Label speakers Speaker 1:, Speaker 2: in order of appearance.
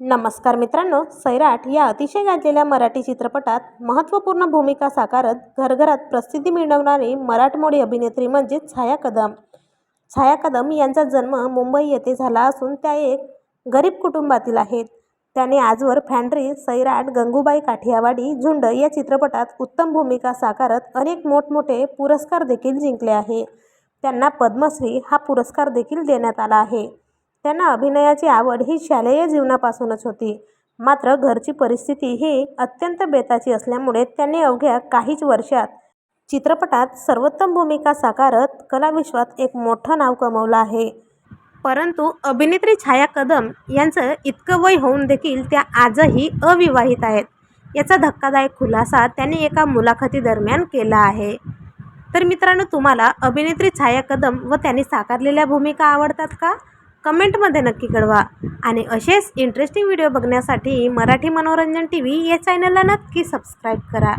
Speaker 1: नमस्कार मित्रांनो सैराट या अतिशय गाजलेल्या मराठी चित्रपटात महत्त्वपूर्ण भूमिका साकारत घरघरात प्रसिद्धी मिळवणारी मराठमोळी अभिनेत्री म्हणजे छाया कदम. छाया कदम यांचा जन्म मुंबई येथे झाला असून त्या एक गरीब कुटुंबातील आहेत. त्याने आजवर फॅन्ड्री सैराट गंगूबाई काठियावाडी झुंड या चित्रपटात उत्तम भूमिका साकारत अनेक मोठमोठे पुरस्कार देखील जिंकले आहे. त्यांना पद्मश्री हा पुरस्कार देखील देण्यात आला आहे. त्यांना अभिनयाची आवड ही शालेय जीवनापासूनच होती. मात्र घरची परिस्थिती ही अत्यंत बेताची असल्यामुळे त्यांनी अवघ्या काहीच वर्षात चित्रपटात सर्वोत्तम भूमिका साकारत कलाविश्वात एक मोठं नाव कमवलं आहे. परंतु अभिनेत्री छाया कदम यांचं इतकं वय होऊन देखील त्या आजही अविवाहित आहेत. याचा धक्कादायक खुलासा त्यांनी एका मुलाखतीदरम्यान केला आहे. तर मित्रांनो तुम्हाला अभिनेत्री छाया कदम व त्यांनी साकारलेल्या भूमिका आवडतात का? कमेंटमध्ये नक्की कळवा. आणि असेच इंटरेस्टिंग व्हिडिओ बघण्यासाठी मराठी मनोरंजन टी व्ही या चॅनलला नक्की सबस्क्राईब करा.